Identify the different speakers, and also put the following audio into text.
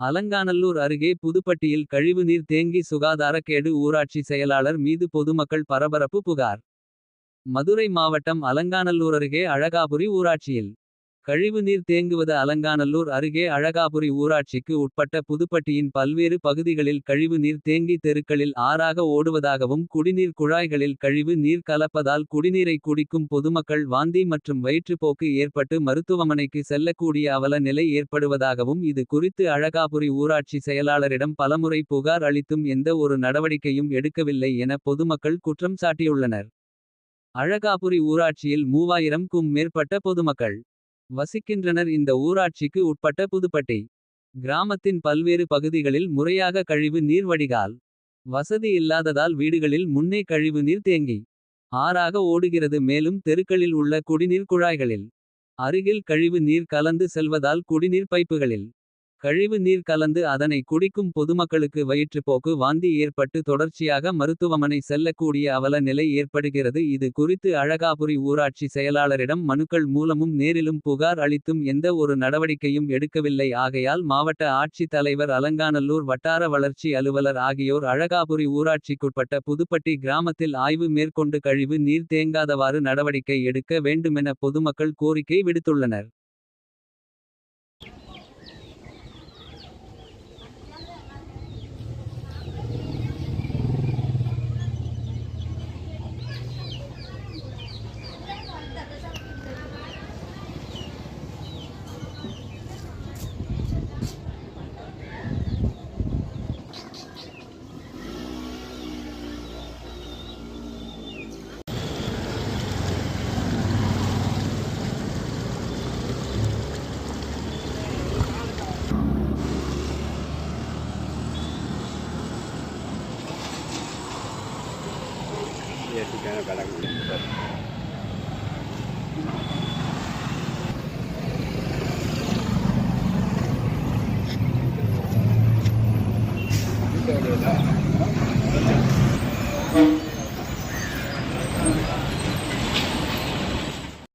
Speaker 1: அலங்காநல்லூர் அருகே புதுப்பட்டியில் கழிவுநீர் தேங்கி சுகாதாரக்கேடு ஊராட்சி செயலாளர் மீது பொதுமக்கள் பரபரப்பு புகார். மதுரை மாவட்டம் அலங்காநல்லூர் அருகே அழகாபுரி ஊராட்சியில். கழிவுநீர் தேங்குவது அலங்காநல்லூர் அருகே அழகாபுரி ஊராட்சிக்கு உட்பட்ட புதுப்பட்டியின் பல்வேறு பகுதிகளில் கழிவு நீர் தேங்கி தெருக்களில் ஆறாக ஓடுவதாகவும் குடிநீர் குழாய்களில் கழிவு நீர் கலப்பதால் குடிநீரை குடிக்கும் பொதுமக்கள் வாந்தி மற்றும் வயிற்றுப்போக்கு ஏற்பட்டு மருத்துவமனைக்கு செல்லக்கூடிய அவல நிலை ஏற்படுவதாகவும் இது குறித்து அழகாபுரி ஊராட்சி செயலாளரிடம் பலமுறை புகார் அளித்தும் எந்த ஒரு நடவடிக்கையும் எடுக்கவில்லை என பொதுமக்கள் குற்றம் சாட்டியுள்ளனர். அழகாபுரி ஊராட்சியில் மூவாயிரம் க்கும் மேற்பட்ட பொதுமக்கள். வசிக்கின்றனர் இந்த ஊராட்சிக்கு உட்பட்ட புதுப்பட்டி. கிராமத்தின் பல்வேறு பகுதிகளில் முறையாக கழிவு நீர் வடிகால். வசதி இல்லாததால் வீடுகளில் முன்னே கழிவு நீர் தேங்கி. ஆறாக ஓடுகிறது மேலும் தெருக்களில் உள்ள குடிநீர் குழாய்களில். அருகில் கழிவு நீர் கலந்து செல்வதால் குடிநீர் பைப்புகளில். கழிவு நீர் கலந்து அதனை குடிக்கும் பொதுமக்களுக்கு வயிற்றுப்போக்கு வாந்தி ஏற்பட்டு தொடர்ச்சியாக மருத்துவமனை செல்லக்கூடிய அவல நிலை ஏற்படுகிறது இது குறித்து அழகாபுரி ஊராட்சி செயலாளரிடம் மனுக்கள் மூலமும் நேரிலும் புகார் அளித்தும் எந்த ஒரு நடவடிக்கையும் எடுக்கவில்லை ஆகையால் மாவட்ட ஆட்சித் தலைவர் அலங்காநல்லூர் வட்டார வளர்ச்சி அலுவலர் ஆகியோர் அழகாபுரி ஊராட்சிக்குட்பட்ட புதுப்பட்டி கிராமத்தில் ஆய்வு மேற்கொண்டு கழிவு நீர் தேங்காதவாறு நடவடிக்கை எடுக்க வேண்டுமென பொதுமக்கள் கோரிக்கை விடுத்துள்ளனர்.
Speaker 2: Magkano ka lang
Speaker 3: ulit? Ito ulit ah.